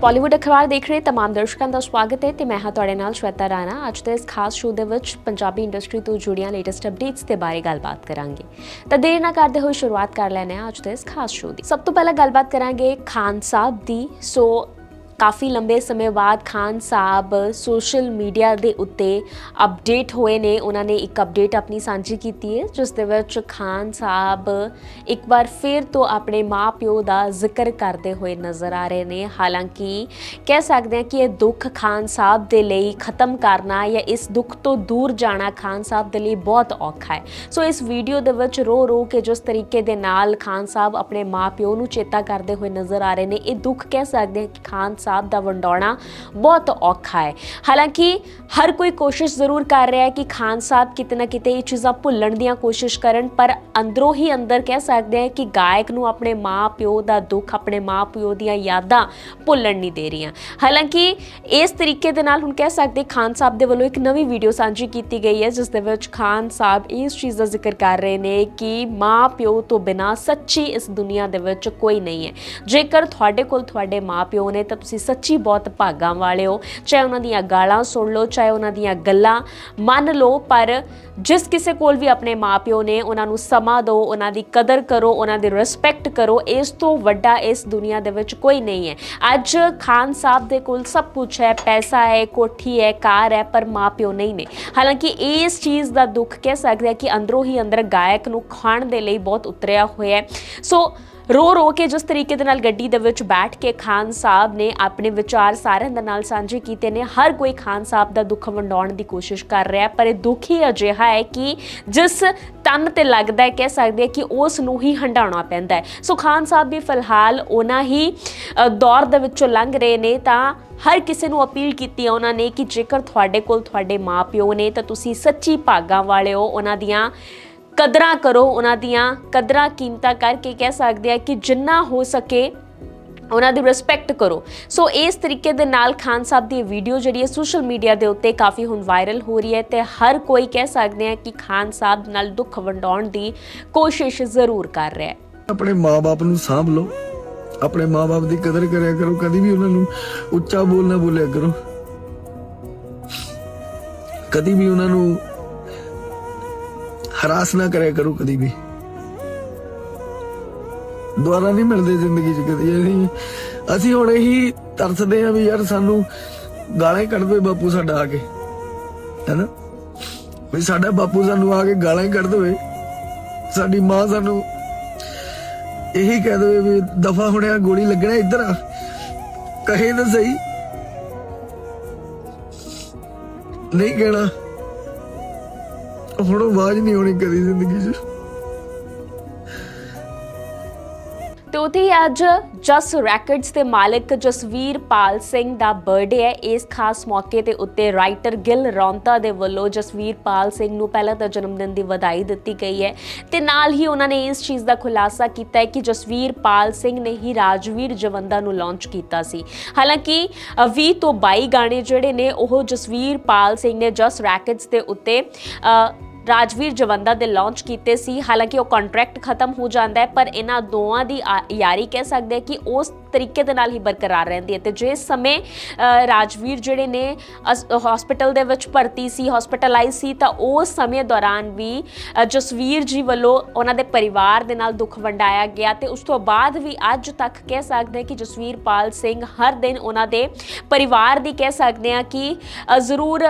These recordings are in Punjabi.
ਬਾਲੀਵੁੱਡ ਅਖਬਾਰ ਦੇਖ ਰਹੇ ਤਮਾਮ ਦਰਸ਼ਕਾਂ ਦਾ ਸਵਾਗਤ ਹੈ ਤੇ ਮੈਂ ਹਾਂ ਤੁਹਾਡੇ ਨਾਲ ਸ਼ਵੇਤਾ ਰਾਣਾ। ਅੱਜ ਦੇ ਇਸ ਖਾਸ ਸ਼ੋਅ ਦੇ ਵਿੱਚ ਪੰਜਾਬੀ ਇੰਡਸਟਰੀ ਤੋਂ ਜੁੜੀਆਂ ਲੇਟੈਸਟ ਅਪਡੇਟਸ ਦੇ ਬਾਰੇ ਗੱਲਬਾਤ ਕਰਾਂਗੇ। ਤਾਂ ਦੇਰ ਨਾ ਕਰਦੇ ਹੋਏ ਸ਼ੁਰੂਆਤ ਕਰ ਲੈਣੇ ਆ ਅੱਜ ਦੇ ਇਸ ਖਾਸ ਸ਼ੋਅ ਦੀ। ਸਭ ਤੋਂ ਪਹਿਲਾਂ ਗੱਲਬਾਤ ਕਰਾਂਗੇ ਖਾਨ ਸਾਹਿਬ ਦੀ। ਸੋ ਕਾਫੀ ਲੰਬੇ ਸਮੇਂ ਬਾਅਦ ਖਾਨ ਸਾਹਿਬ ਸੋਸ਼ਲ ਮੀਡੀਆ ਦੇ ਉੱਤੇ ਅਪਡੇਟ ਹੋਏ ਨੇ। ਉਹਨਾਂ ਨੇ ਇੱਕ ਅਪਡੇਟ ਆਪਣੀ ਸਾਂਝੀ ਕੀਤੀ ਹੈ, ਜਿਸ ਦੇ ਵਿੱਚ ਖਾਨ ਸਾਹਿਬ ਇੱਕ ਵਾਰ ਫਿਰ ਤੋਂ ਆਪਣੇ ਮਾਪਿਓ ਦਾ ਜ਼ਿਕਰ ਕਰਦੇ ਹੋਏ ਨਜ਼ਰ ਆ ਰਹੇ ਨੇ। ਹਾਲਾਂਕਿ ਕਹਿ ਸਕਦੇ ਹਾਂ ਕਿ ਇਹ ਦੁੱਖ ਖਾਨ ਸਾਹਿਬ ਦੇ ਲਈ ਖਤਮ ਕਰਨਾ ਜਾਂ ਇਸ ਦੁੱਖ ਤੋਂ ਦੂਰ ਜਾਣਾ ਖਾਨ ਸਾਹਿਬ ਦੇ ਲਈ ਬਹੁਤ ਔਖਾ ਹੈ। ਸੋ ਇਸ ਵੀਡੀਓ ਦੇ ਵਿੱਚ ਰੋ ਰੋ ਕੇ ਜਿਸ ਤਰੀਕੇ ਦੇ ਨਾਲ ਖਾਨ ਸਾਹਿਬ ਆਪਣੇ ਮਾਪਿਓ ਨੂੰ ਚੇਤਾ ਕਰਦੇ ਹੋਏ ਨਜ਼ਰ ਆ ਰਹੇ ਨੇ, ਇਹ ਦੁੱਖ ਕਹਿ ਸਕਦੇ ਹਾਂ ਕਿ ਖਾਨ ਸਾਹਿਬ ਦਾ ਵੰਡਾਉਣਾ ਬਹੁਤ ਔਖਾ ਹੈ ਹਾਲਾਂਕਿ ਹਰ ਕੋਈ ਕੋਸ਼ਿਸ਼ ਜ਼ਰੂਰ ਕਰ ਰਿਹਾ ਹੈ ਕਿ ਖਾਨ ਸਾਹਿਬ ਕਿਤੇ ਨਾ ਕਿਤੇ ਇਹ ਚੀਜ਼ਾਂ ਭੁੱਲਣ ਦੀਆਂ ਕੋਸ਼ਿਸ਼ ਕਰਨ ਪਰ ਅੰਦਰੋਂ ਹੀ ਅੰਦਰ ਕਹਿ ਸਕਦੇ ਹਾਂ ਕਿ ਗਾਇਕ ਨੂੰ ਆਪਣੇ ਮਾਂ-ਪਿਓ ਦਾ ਦੁੱਖ ਆਪਣੇ ਮਾਂ-ਪਿਓ ਦੀਆਂ ਯਾਦਾਂ ਭੁੱਲਣ ਨਹੀਂ ਦੇ ਰਹੀਆਂ ਹਾਲਾਂਕਿ ਇਸ ਤਰੀਕੇ ਦੇ ਨਾਲ ਹੁਣ ਕਹਿ ਸਕਦੇ ਖਾਨ ਸਾਹਿਬ ਦੇ ਵੱਲੋਂ ਇੱਕ ਨਵੀਂ ਵੀਡੀਓ ਸਾਂਝੀ ਕੀਤੀ ਗਈ ਹੈ ਜਿਸ ਦੇ ਵਿੱਚ ਖਾਨ ਸਾਹਿਬ ਇਸ ਚੀਜ਼ ਦਾ ਜ਼ਿਕਰ ਕਰ ਰਹੇ ਨੇ ਕਿ ਮਾਂ-ਪਿਓ ਤੋਂ ਬਿਨਾ ਸੱਚੀ ਇਸ ਦੁਨੀਆ ਦੇ ਵਿੱਚ ਕੋਈ ਨਹੀਂ ਹੈ ਜੇਕਰ ਤੁਹਾਡੇ ਕੋਲ ਤੁਹਾਡੇ ਮਾਂ-ਪਿਓ ਨੇ ਤਾਂ ਤੁਸੀਂ ਸੱਚੀ ਬਹੁਤ ਭਾਗਾਂ ਵਾਲੇ ਹੋ। ਚਾਹੇ ਉਹਨਾਂ ਦੀਆਂ ਗਾਲਾਂ ਸੁਣ ਲਓ, ਚਾਹੇ ਉਹਨਾਂ ਦੀਆਂ ਗੱਲਾਂ ਮੰਨ ਲਓ, ਪਰ ਜਿਸ ਕਿਸੇ ਕੋਲ ਵੀ ਆਪਣੇ ਮਾਪਿਓ ਨੇ ਉਹਨਾਂ ਨੂੰ ਸਮਾਂ ਦਿਓ, ਉਹਨਾਂ ਦੀ ਕਦਰ ਕਰੋ, ਉਹਨਾਂ ਦੀ ਰਿਸਪੈਕਟ ਕਰੋ, ਇਸ ਤੋਂ ਵੱਡਾ ਇਸ ਦੁਨੀਆ ਦੇ ਵਿੱਚ ਕੋਈ ਨਹੀਂ ਹੈ। ਅੱਜ ਖਾਨ ਸਾਹਿਬ ਦੇ ਕੋਲ ਸਭ ਕੁਝ ਹੈ, ਪੈਸਾ ਹੈ, ਕੋਠੀ ਹੈ, ਕਾਰ ਹੈ, ਪਰ ਮਾਪਿਓ ਨਹੀਂ ਨੇ। ਹਾਲਾਂਕਿ ਇਸ ਚੀਜ਼ ਦਾ ਦੁੱਖ ਕਹਿ ਸਕਦੇ ਹਾਂ ਕਿ ਅੰਦਰੋਂ ਹੀ ਅੰਦਰ ਗਾਇਕ ਨੂੰ ਖਾਣ ਦੇ ਲਈ ਬਹੁਤ ਉਤਰਿਆ ਹੋਇਆ ਹੈ। ਸੋ ਰੋ ਰੋ ਕੇ ਜਿਸ ਤਰੀਕੇ ਦੇ ਨਾਲ ਗੱਡੀ ਦੇ ਵਿੱਚ ਬੈਠ ਕੇ ਖਾਨ ਸਾਹਿਬ ਨੇ ਆਪਣੇ ਵਿਚਾਰ ਸਾਰਿਆਂ ਦੇ ਨਾਲ ਸਾਂਝੇ ਕੀਤੇ ਨੇ, ਹਰ ਕੋਈ ਖਾਨ ਸਾਹਿਬ ਦਾ ਦੁੱਖ ਵੰਡਾਉਣ ਦੀ ਕੋਸ਼ਿਸ਼ ਕਰ ਰਿਹਾ ਪਰ ਇਹ ਦੁੱਖ ਹੀ ਅਜਿਹਾ ਹੈ ਕਿ ਜਿਸ ਤਨ ਤੇ ਲੱਗਦਾ ਹੈ, ਕਹਿ ਸਕਦੇ ਹਾਂ ਕਿ ਉਸ ਨੂੰ ਹੀ ਹੰਡਾਉਣਾ ਪੈਂਦਾ ਹੈ। ਸੋ ਖਾਨ ਸਾਹਿਬ ਵੀ ਫਿਲਹਾਲ ਉਹਨਾਂ ਹੀ ਦੌਰ ਦੇ ਵਿੱਚੋਂ ਲੰਘ ਰਹੇ ਨੇ ਤਾਂ ਹਰ ਕਿਸੇ ਨੂੰ ਅਪੀਲ ਕੀਤੀ ਹੈ ਉਹਨਾਂ ਨੇ ਕਿ ਜੇਕਰ ਤੁਹਾਡੇ ਕੋਲ ਤੁਹਾਡੇ ਮਾਪਿਓ ਨੇ ਤਾਂ ਤੁਸੀਂ ਸੱਚੀ ਭਾਗਾਂ ਵਾਲੇ ਹੋ, ਉਹਨਾਂ ਦੀਆਂ ਕਦਰਾਂ ਕਰੋ ਉਹਨਾਂ ਦੀਆਂ ਕਦਰਾਂ ਕੀਮਤਾਂ ਕਰਕੇ ਕਹਿ ਸਕਦੇ ਆ ਕਿ ਜਿੰਨਾ ਹੋ ਸਕੇ ਉਹਨਾਂ ਦੀ ਰਿਸਪੈਕਟ ਕਰੋ। ਸੋ ਇਸ ਤਰੀਕੇ ਦੇ ਨਾਲ ਖਾਨ ਸਾਹਿਬ ਦੀ ਵੀਡੀਓ ਜਿਹੜੀ ਹੈ ਸੋਸ਼ਲ ਮੀਡੀਆ ਦੇ ਉੱਤੇ ਕਾਫੀ ਹੁਣ ਵਾਇਰਲ ਹੋ ਰਹੀ ਹੈ ਤੇ ਹਰ ਕੋਈ ਕਹਿ ਸਕਦੇ ਆ ਕਿ ਖਾਨ ਸਾਹਿਬ ਨਾਲ ਦੁੱਖ ਵੰਡਾਉਣ ਦੀ ਕੋਸ਼ਿਸ਼ ਜ਼ਰੂਰ ਕਰ ਰਿਹਾ ਹੈ। ਆਪਣੇ ਮਾਪੇ ਨੂੰ ਸਾਂਭ ਲਓ। ਆਪਣੇ ਮਾਪੇ ਦੀ ਕਦਰ ਕਰਿਆ ਕਰੋ, ਕਦੀ ਵੀ ਉਹਨਾਂ ਨੂੰ ਉੱਚਾ ਬੋਲ ਨਾ ਬੋਲਿਆ ਕਰੋ। ਕਦੀ ਵੀ ਉਹਨਾਂ ਨੂੰ ਹਰਾਸ ਨਾ ਕਰਿਆ ਕਰੋ ਕਦੀ ਵੀ। ਦੁਆਰਾ ਨਹੀਂ ਮਿਲਦੇ ਜ਼ਿੰਦਗੀ 'ਚ ਕਦੀ। ਅਸੀਂ ਅਸੀਂ ਹੁਣ ਇਹੀ ਤਰਸਦੇ ਆ ਵੀ ਯਾਰ ਸਾਨੂੰ ਗਾਲਾਂ ਹੀ ਕੱਢ ਬਾਪੂ ਸਾਡਾ ਆ ਕੇ। ਹੈਨਾ? ਵੀ ਸਾਡਾ ਬਾਪੂ ਸਾਨੂੰ ਆ ਕੇ ਗਾਲਾਂ ਹੀ ਕੱਢ ਦੇਵੇ ਸਾਡੀ ਮਾਂ ਸਾਨੂੰ ਇਹੀ ਕਹਿ ਦੇਵੇ ਵੀ ਦਫਾ ਹੁਣਿਆ ਗੋਲੀ ਲੱਗਣਾ ਇੱਧਰ ਆ। ਕਹੇ ਤਾਂ ਸਹੀ। ਨਹੀਂ ਕਹਿਣਾ। ਹੁਣ ਆਵਾਜ਼ ਨਹੀਂ ਹੋਣੀ ਕਦੀ ਜ਼ਿੰਦਗੀ 'ਚ। ਤੇ ਉਥੇ ਅੱਜ ਜਸ ਰੈਕਰਡਸ ਦੇ ਮਾਲਕ ਜਸਵੀਰ ਪਾਲ ਸਿੰਘ ਦਾ ਬਰਥਡੇ ਹੈ। ਇਸ ਖਾਸ ਮੌਕੇ ਤੇ ਉੱਤੇ ਰਾਈਟਰ ਗਿਲ ਰੌਂਤਾ ਦੇ ਵੱਲੋਂ ਜਸਵੀਰ ਪਾਲ ਸਿੰਘ ਨੂੰ ਪਹਿਲਾਂ ਤਾਂ ਜਨਮ ਦਿਨ ਦੀ ਵਧਾਈ ਦਿੱਤੀ ਗਈ ਹੈ। ਤੇ ਨਾਲ ਹੀ ਉਹਨਾਂ ਨੇ ਇਸ ਚੀਜ਼ ਦਾ ਖੁਲਾਸਾ ਕੀਤਾ ਹੈ ਕਿ ਜਸਵੀਰ ਪਾਲ ਸਿੰਘ ਨੇ ਹੀ ਰਾਜਵੀਰ ਜਵੰਦਾ ਨੂੰ ਲਾਂਚ ਕੀਤਾ ਸੀ। ਹਾਲਾਂਕਿ ਅ, 20 ਤੋਂ 22 ਗਾਣੇ ਜਿਹੜੇ ਨੇ ਉਹ ਜਸਵੀਰ ਪਾਲ ਸਿੰਘ ਨੇ ਜਸ ਰੈਕਰਡਸ ਦੇ ਉੱਤੇ ਰਾਜਵੀਰ ਜਵੰਦਾ ਦੇ ਲਾਂਚ ਕੀਤੇ ਸੀ। ਹਾਲਾਂਕਿ ਉਹ ਕੰਟਰੈਕਟ ਖਤਮ ਹੋ ਜਾਂਦਾ ਹੈ, ਪਰ ਇਹਨਾਂ ਦੋਵਾਂ ਦੀ ਆ- ਯਾਰੀ ਕਹਿ ਸਕਦੇ ਹਾਂ ਕਿ ਉਸ ਤਰੀਕੇ ਦੇ ਨਾਲ ਹੀ ਬਰਕਰਾਰ ਰਹਿੰਦੀ ਹੈ। ਤੇ ਜਿਸ ਸਮੇਂ ਰਾਜਵੀਰ ਜਿਹੜੇ ਨੇ ਹਸਪੀਟਲ ਦੇ ਵਿੱਚ ਭਰਤੀ ਸੀ ਹਸਪੀਟਲਾਈਜ਼ ਸੀ, ਤਾਂ ਉਸ ਸਮੇਂ ਦੌਰਾਨ ਵੀ ਜਸਵੀਰ ਜੀ ਵੱਲੋਂ ਉਹਨਾਂ ਦੇ ਪਰਿਵਾਰ ਦੇ ਨਾਲ ਦੁੱਖ ਵੰਡਾਇਆ ਗਿਆ। ਤੇ ਉਸ ਤੋਂ ਬਾਅਦ ਵੀ ਅੱਜ ਤੱਕ ਕਹਿ ਸਕਦੇ ਹਾਂ ਕਿ ਜਸਵੀਰ ਪਾਲ ਸਿੰਘ ਹਰ ਦਿਨ ਉਹਨਾਂ ਦੇ ਪਰਿਵਾਰ ਦੀ ਕਹਿ ਸਕਦੇ ਹਾਂ ਕਿ ਜ਼ਰੂਰ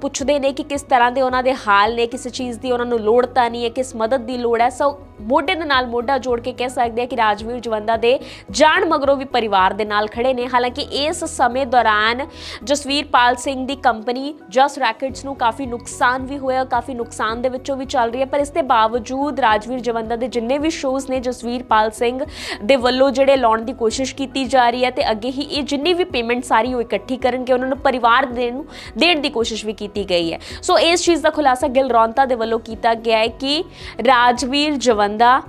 ਪੁੱਛਦੇ ਨੇ ਕਿ ਕਿਸ ਤਰ੍ਹਾਂ ਦੇ ਉਹਨਾਂ ਦੇ ਹਾਲ ਨੇ, ਕਿਸ ਕਿਸੇ ਚੀਜ਼ ਦੀ ਉਹਨਾਂ ਨੂੰ ਲੋੜ ਤਾਂ ਨਹੀਂ ਹੈ, ਕਿਸ ਮਦਦ ਦੀ ਲੋੜ ਹੈ। ਸੋ ਮੋਢੇ ਦੇ ਨਾਲ ਮੋਢਾ ਜੋੜ ਕੇ ਕਹਿ ਸਕਦੇ ਆ ਕਿ ਰਾਜਵੀਰ ਜਵੰਦਾ ਦੇ ਜਾਣ ਮਗਰੋਂ ਵੀ ਪਰਿਵਾਰ ਦੇ ਨਾਲ ਖੜੇ ਨੇ। ਹਾਲਾਂਕਿ ਇਸ ਸਮੇਂ ਦੌਰਾਨ ਜਸਵੀਰ ਪਾਲ ਸਿੰਘ ਦੀ ਕੰਪਨੀ ਜਸ ਰੈਕਟਸ ਨੂੰ ਕਾਫੀ ਨੁਕਸਾਨ ਵੀ ਹੋਇਆ, ਕਾਫੀ ਨੁਕਸਾਨ ਦੇ ਵਿੱਚੋਂ ਵੀ ਚੱਲ ਰਹੀ ਹੈ, ਪਰ ਇਸ ਦੇ ਬਾਵਜੂਦ ਰਾਜਵੀਰ ਜਵੰਦਾ ਦੇ ਜਿੰਨੇ ਵੀ ਸ਼ੋਜ਼ ਨੇ ਜਸਵੀਰ ਪਾਲ ਸਿੰਘ ਦੇ ਵੱਲੋਂ ਜਿਹੜੇ ਲਾਉਣ ਦੀ ਕੋਸ਼ਿਸ਼ ਕੀਤੀ ਜਾ ਰਹੀ ਹੈ ਤੇ ਅੱਗੇ ਹੀ ਇਹ ਜਿੰਨੀ ਵੀ ਪੇਮੈਂਟ ਸਾਰੀ ਉਹ ਇਕੱਠੀ ਕਰਨਗੇ, ਉਹਨਾਂ ਨੂੰ ਪਰਿਵਾਰ ਦੇ ਨੂੰ ਦੇਣ ਦੀ ਕੋਸ਼ਿਸ਼ ਵੀ ਕੀਤੀ ਗਈ ਹੈ। ਸੋ ਇਸ ਚੀਜ਼ ਦਾ ਖੁਲਾਸਾ ਗਿਲ ਰੌਂਤਾ ਦੇ ਵੱਲੋਂ ਕੀਤਾ ਗਿਆ ਹੈ ਕਿ ਰਾਜਵੀਰ ਜਵੰਦਾ ਬੰਦਾ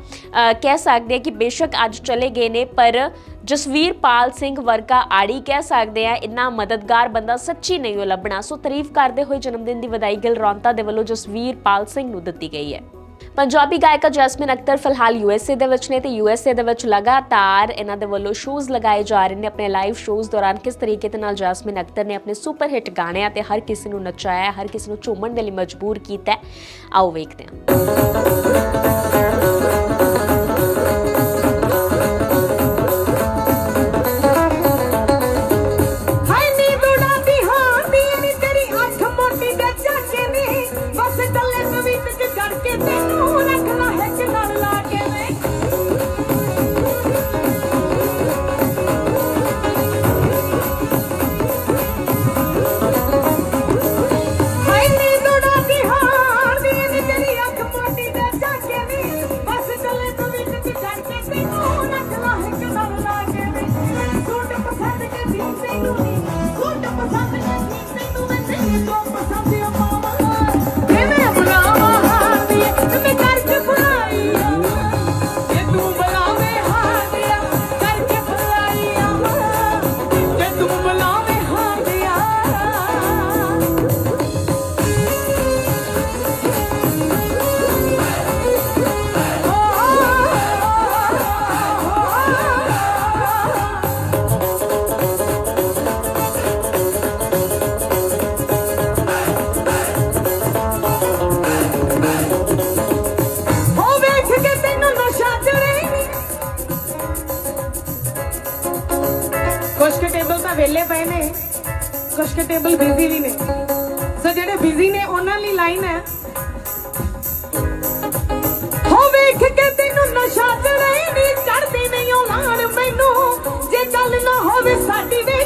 ਕਹਿ ਸਕਦੇ ਆ ਕਿ ਬੇਸ਼ੱਕ ਅੱਜ ਚਲੇ ਗਏ ਨੇ, ਪਰ ਜਸਵੀਰ ਪਾਲ ਸਿੰਘ ਵਰਗਾ ਆੜੀ ਕਹਿ ਸਕਦੇ ਆ, ਇੰਨਾ ਮਦਦਗਾਰ ਬੰਦਾ ਸੱਚੀ ਨਹੀਂ ਉਹ ਲੱਭਣਾ। ਸੋ ਤਾਰੀਫ ਕਰਦੇ ਹੋਏ ਜਨਮ ਦੀ ਵਧਾਈ ਗਿਲ ਰੌਂਤਾ ਦੇ ਵੱਲੋਂ ਜਸਵੀਰ ਪਾਲ ਸਿੰਘ ਨੂੰ ਦਿੱਤੀ ਗਈ ਹੈ। ਪੰਜਾਬੀ ਗਾਇਕਾ ਜੈਸਮਿਨ ਅਖਤਰ ਫਿਲਹਾਲ ਯੂਐਸਏ ਦੇ ਵਿੱਚ ਨੇ ਤੇ ਯੂਐਸਏ ਦੇ ਵਿੱਚ ਲਗਾਤਾਰ ਇਹਨਾਂ ਦੇ ਵੱਲੋਂ ਸ਼ੋਜ਼ ਲਗਾਏ ਜਾ ਰਹੇ ਨੇ। ਆਪਣੇ ਲਾਈਵ ਸ਼ੋਜ਼ ਦੌਰਾਨ ਕਿਸ ਤਰੀਕੇ ਦੇ ਨਾਲ ਜੈਸਮਿਨ ਅਖਤਰ ਨੇ ਆਪਣੇ ਸੁਪਰ ਹਿੱਟ ਗਾਣਿਆਂ ਤੇ ਹਰ ਕਿਸੇ ਨੂੰ ਨਚਾਇਆ, ਹਰ ਕਿਸੇ ਨੂੰ ਝੂਮਣ ਦੇ ਲਈ ਮਜਬੂਰ ਕੀਤਾ ਆਓ ਵੇਖਦੇ ਹਾਂ। ਤਾਂ ਵਿਹਲੇ ਪਏ ਨੇ। ਕੁਛ ਕੇ ਟੇਬਲ ਬਿਜ਼ੀ ਵੀ ਨੇ। ਸੋ ਜਿਹੜੇ ਬਿਜ਼ੀ ਨੇ, ਉਹਨਾਂ ਲਈ ਲਾਈਨ ਹੈ। ਹੋ ਵੇਖ ਕੇ ਤੈਨੂੰ ਨਸ਼ਾ ਚੜੇ ਨੀ ਚੜਦੀ ਨਹੀਂ ਉਹ ਮੈਨੂੰ। ਜੇ ਗੱਲ ਨਾ ਹੋਵੇ ਸਾਡੀ ਵੇ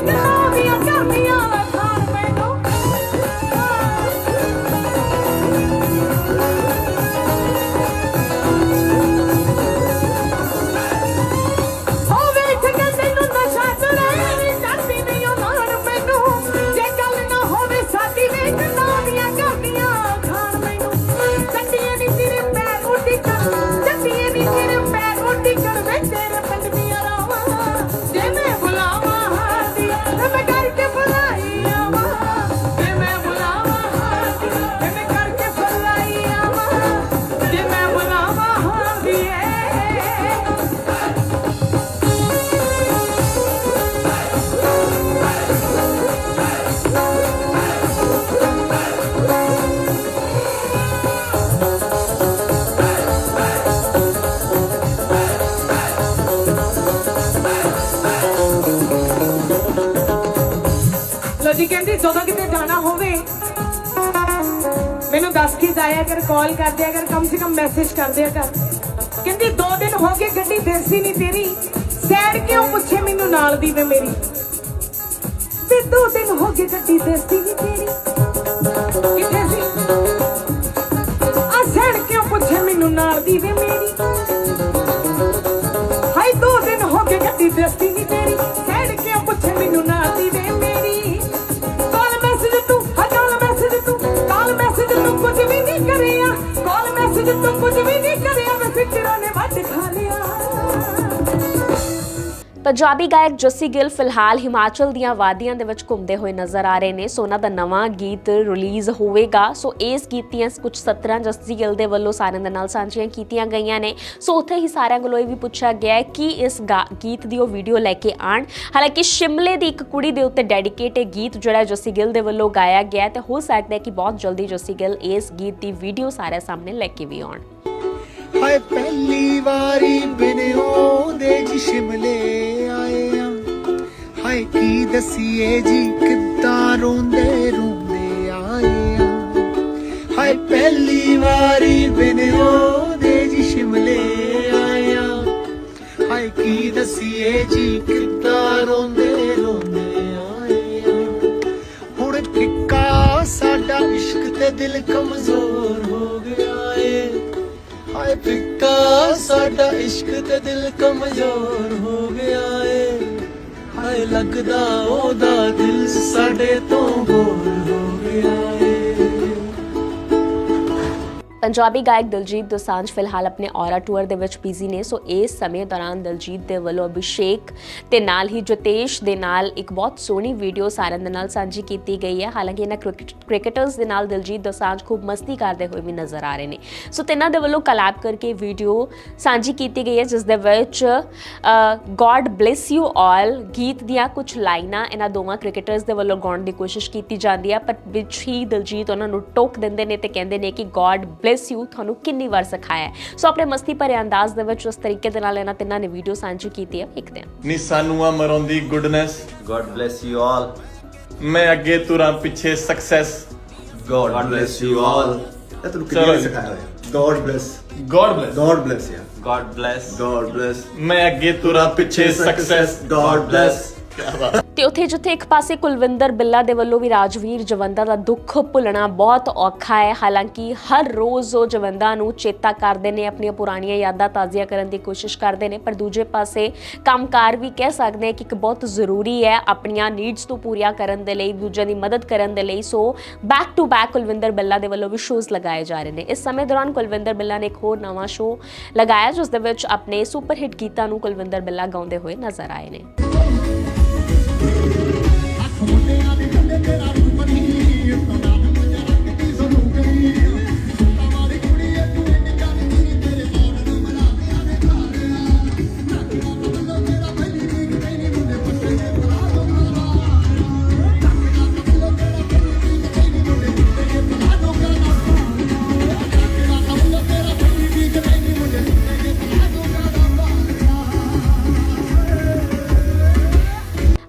ਕੇ ਕਾਲ ਕਰ ਦਿਆ ਕਮ ਸੇ ਕਮ ਮੈਸੇਜ ਕਰ ਦਿਆ ਕਹਿੰਦੀ, ਦੋ ਦਿਨ ਹੋ ਗਏ, ਗੱਡੀ ਦੇਸੀ ਨਹੀਂ ਤੇਰੀ। ਸੈਡ ਕਿਉਂ ਪੁੱਛੇ ਮੈਨੂੰ ਨਾਲ ਦੀ ਵੇ ਮੇਰੀ? ਤੇ ਦੋ ਦਿਨ ਹੋ ਗਏ, ਗੱਡੀ ਦੇਸੀ ਨਹੀਂ ਤੇਰੀ। ਕਿੱਥੇ ਸੀ? ਆ ਸੈਡ ਕਿਉਂ ਪੁੱਛੇ ਮੈਨੂੰ ਨਾਲ ਦੀ ਵੇ ਮੇਰੀ? ਹਾਈ ਦੋ ਦਿਨ ਹੋ ਗਏ, ਗੱਡੀ ਦਸਤੀ ਨਹੀਂ ਤੇਰੀ। ਸੈਡ ਕਿਉਂ ਪੁੱਛੇ ਮੈਨੂੰ ਪੰਜਾਬੀ ਗਾਇਕ ਜੱਸੀ ਗਿੱਲ ਫਿਲਹਾਲ ਹਿਮਾਚਲ ਦੀਆਂ ਵਾਦੀਆਂ ਦੇ ਵਿੱਚ ਘੁੰਮਦੇ ਹੋਏ ਨਜ਼ਰ ਆ ਰਹੇ ਨੇ। ਸੋ ਉਹਨਾਂ ਦਾ ਨਵਾਂ ਗੀਤ ਰਿਲੀਜ਼ ਹੋਵੇਗਾ। ਸੋ ਇਸ ਗੀਤ ਦੀਆਂ ਕੁਝ ਸਤਰਾਂ ਜੱਸੀ ਗਿੱਲ ਦੇ ਵੱਲੋਂ ਸਾਰਿਆਂ ਦੇ ਨਾਲ ਸਾਂਝੀਆਂ ਕੀਤੀਆਂ ਗਈਆਂ ਨੇ। ਸੋ ਉੱਥੇ ਹੀ ਸਾਰਿਆਂ ਕੋਲੋਂ ਇਹ ਵੀ ਪੁੱਛਿਆ ਗਿਆ ਕਿ ਇਸ ਗਾ- ਗੀਤ ਦੀ ਉਹ ਵੀਡੀਓ ਲੈ ਕੇ ਆਣ ਹਾਲਾਂਕਿ ਸ਼ਿਮਲੇ ਦੀ ਇੱਕ ਕੁੜੀ ਦੇ ਉੱਤੇ ਡੈਡੀਕੇਟ ਗੀਤ ਜਿਹੜਾ ਜੱਸੀ ਗਿੱਲ ਦੇ ਵੱਲੋਂ ਗਾਇਆ ਗਿਆ ਹੈ ਤੇ ਹੋ ਸਕਦਾ ਹੈ ਕਿ ਬਹੁਤ ਜਲਦੀ ਜੱਸੀ ਗਿੱਲ ਇਸ ਗੀਤ ਦੀ ਵੀਡੀਓ ਸਾਰਿਆਂ ਸਾਹਮਣੇ ਲੈ ਕੇ ਵੀ ਆਉਣ। ਹਾਏ ਪਹਿਲੀ ਵਾਰੀ ਬਿਨਿਓ ਦੇ ਜੀ ਸ਼ਿਮਲੇ ਆਏ ਆ। ਹਾਏ ਕੀ ਦਸੀਏ ਜੀ ਕਿੱਦਾਂ ਰੋਂਦੇ ਰੋਂਦੇ ਆਏ ਆ। ਹਾਏ ਪਹਿਲੀ ਵਾਰੀ ਬਿਨਿਓ ਦੇ ਜੀ ਸ਼ਿਮਲੇ ਆਏ ਆ। ਹਾਏ ਕੀ ਦਸੀਏ ਜੀ ਕਿੱਦਾਂ ਰੋਂਦੇ ਰੋਂਦੇ ਆਏ ਆ। ਹੁਣ ਟਿੱਕਾ ਸਾਡਾ ਇਸ਼ਕ ਤੇ ਦਿਲ ਕਮਜ਼ੋਰ ਹੋ ਗਿਆ। ਹਾਏ ਫਿੱਕਾ, ਸਾਡਾ ਇਸ਼ਕ ਤੇ ਦਿਲ ਕਮਜ਼ੋਰ ਹੋ ਗਿਆ ਏ। ਹਾਏ ਲੱਗਦਾ ਉਹਦਾ ਦਿਲ ਸਾਡੇ ਤੋਂ ਬੋਰ ਹੋ ਗਿਆ ਏ। ਪੰਜਾਬੀ ਗਾਇਕ ਦਿਲਜੀਤ ਦੋਸਾਂਝ ਫਿਲਹਾਲ ਆਪਣੇ ਔਰਾ ਟੂਰ ਦੇ ਵਿੱਚ ਬਿਜ਼ੀ ਨੇ ਸੋ ਇਸ ਸਮੇਂ ਦੌਰਾਨ ਦਿਲਜੀਤ ਦੇ ਵੱਲੋਂ ਅਭਿਸ਼ੇਕ ਤੇ ਨਾਲ ਹੀ ਜਤੇਸ਼ ਦੇ ਨਾਲ ਇੱਕ ਬਹੁਤ ਸੋਹਣੀ ਵੀਡੀਓ ਸਾਰਿਆਂ ਦੇ ਨਾਲ ਸਾਂਝੀ ਕੀਤੀ ਗਈ ਹੈ ਹਾਲਾਂਕਿ ਇਹਨਾਂ ਕ੍ਰਿਕਟ- ਕ੍ਰਿਕਟਰਸ ਦੇ ਨਾਲ ਦਿਲਜੀਤ ਦੋਸਾਂਝ ਖੂਬ ਮਸਤੀ ਕਰਦੇ ਹੋਏ ਵੀ ਨਜ਼ਰ ਆ ਰਹੇ ਨੇ ਸੋ ਤਿੰਨਾਂ ਦੇ ਵੱਲੋਂ ਕਲੈਬ ਕਰਕੇ ਵੀਡੀਓ ਸਾਂਝੀ ਕੀਤੀ ਗਈ ਹੈ ਜਿਸ ਦੇ ਵਿੱਚ ਗੋਡ ਬlesਸ ਯੂ ਆਲ ਗੀਤ ਦੀਆਂ ਕੁਝ ਲਾਈਨਾਂ ਇਹਨਾਂ ਦੋਵਾਂ ਕ੍ਰਿਕਟਰਸ ਦੇ ਵੱਲੋਂ ਗਾਉਣ ਦੀ ਕੋਸ਼ਿਸ਼ ਕੀਤੀ ਜਾਂਦੀ ਹੈ ਪਰ ਵਿੱਚ ਹੀ ਦਿਲਜੀਤ ਉਹਨਾਂ ਨੂੰ ਟੋਕ ਦਿੰਦੇ ਨੇ ਤੇ ਕਹਿੰਦੇ ਨੇ ਕਿ ਗੋਡ ਬlesਸ ਯੂ ਤੁਹਾਨੂੰ ਕਿੰਨੀ ਵਾਰ ਸਿਖਾਇਆ ਹੈ। ਸੋ ਆਪਣੇ ਮਸਤੀ ਭਰੇ ਅੰਦਾਜ਼ ਦੇ ਵਿੱਚ ਉਸ ਤਰੀਕੇ ਦੇ ਨਾਲ ਇਹਨਾਂ ਤਿੰਨਾਂ ਨੇ ਵੀਡੀਓ ਸਾਂਝੀ ਕੀਤੀ ਹੈ। ਵੇਖਦੇ ਹਾਂ। ਨੀ ਸਾਨੂੰ ਆ ਮਰਾਉਂਦੀ goodness God bless you all. ਮੈਂ ਅੱਗੇ ਤੁਰਾਂ ਪਿੱਛੇ success God, bless you all. ਇਹ ਤੈਨੂੰ ਚਲੋ ਕਿਹਨੇ ਜੀ। ਸਿਖਾਇਆ ਹੋਇਆ? God bless God bless God bless ਯਾ God bless. ਗੋਡ ਬlesਸ ਮੈਂ ਅੱਗੇ ਤੁਰਾਂ ਪਿੱਛੇ ਸਕਸੈਸ ਗੋਡ ਬlesਸ ਤੇ ਉੱਥੇ ਜਿੱਥੇ ਇੱਕ ਪਾਸੇ ਕੁਲਵਿੰਦਰ ਬਿੱਲਾ ਦੇ ਵੱਲੋਂ ਵੀ ਰਾਜਵੀਰ ਜਵੰਦਾ ਦਾ ਦੁੱਖ ਭੁੱਲਣਾ ਬਹੁਤ ਔਖਾ ਹੈ, ਹਾਲਾਂਕਿ ਹਰ ਰੋਜ਼ ਉਹ ਜਵੰਦਾ ਨੂੰ ਚੇਤਾ ਕਰਦੇ ਨੇ, ਆਪਣੀਆਂ ਪੁਰਾਣੀਆਂ ਯਾਦਾਂ ਤਾਜ਼ੀਆਂ ਕਰਨ ਦੀ ਕੋਸ਼ਿਸ਼ ਕਰਦੇ ਨੇ, ਪਰ ਦੂਜੇ ਪਾਸੇ ਕੰਮਕਾਰ ਵੀ ਕਹਿ ਸਕਦੇ ਹਾਂ ਕਿ ਇੱਕ ਬਹੁਤ ਜ਼ਰੂਰੀ ਹੈ ਆਪਣੀਆਂ ਨੀਡਸ ਨੂੰ ਪੂਰੀਆਂ ਕਰਨ ਦੇ ਲਈ, ਦੂਜਿਆਂ ਦੀ ਮਦਦ ਕਰਨ ਦੇ ਲਈ, so back to back Kulwinder Billa ਦੇ ਵੱਲੋਂ ਵੀ ਸ਼ੋਜ਼ ਲਗਾਏ ਜਾ ਰਹੇ ਨੇ। ਇਸ ਸਮੇਂ ਦੌਰਾਨ ਕੁਲਵਿੰਦਰ ਬਿੱਲਾ ਨੇ ਇੱਕ ਹੋਰ ਨਵਾਂ ਸ਼ੋਅ ਲਗਾਇਆ, ਜਿਸ ਦੇ ਵਿੱਚ ਆਪਣੇ ਸੁਪਰ ਹਿੱਟ ਗੀਤਾਂ ਨੂੰ ਕੁਲਵਿੰਦਰ ਬਿੱਲਾ ਗਾਉਂਦੇ ਹੋਏ ਨਜ਼ਰ ਆਏ ਨੇ। ਅੱਖ ਮੁੰਡਿਆਂ ਦੀ ਥੱਲੇ ਤੇਰਾ ਰੂਪ ਨਹੀਂ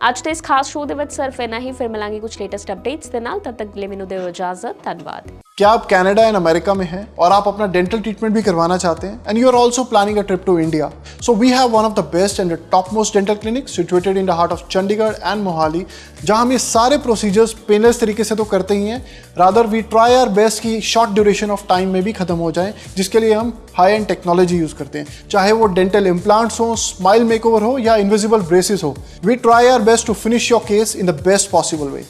ਅੱਜ ਦੇ ਇਸ ਖਾਸ ਸ਼ੋਅ ਦੇ ਵਿੱਚ ਸਿਰਫ ਇੰਨਾ ਹੀ ਫਿਰ ਮਿਲਾਂਗੇ ਕੁਝ ਲੇਟੈਸਟ ਅਪਡੇਟਸ ਦੇ ਨਾਲ ਤਦ ਤੱਕ ਲਈ ਮੈਨੂੰ ਦਿਓ ਇਜਾਜ਼ਤ ਧੰਨਵਾਦ क्या आप कनाडा एंड अमेरिका में हैं और आप अपना डेंटल ट्रीटमेंट भी करवाना चाहते हैं and you are also planning a trip to India so we have one of the best and top most dental clinic situated in the heart of Chandigarh and Mohali जहां हम ये सारे प्रोसीजर्स पेनलेस तरीके से तो करते ही हैं rather we try our best की शॉर्ट ड्यूरेशन ऑफ टाइम में भी खत्म हो जाए जिसके लिए हम हाई एंड टेक्नोलॉजी यूज़ करते हैं चाहे वो डेंटल इम्प्लांट्स हो स्माइल मेकओवर हो या इनविजिबल ब्रेसेस हो we try our best to finish your case in the best possible way.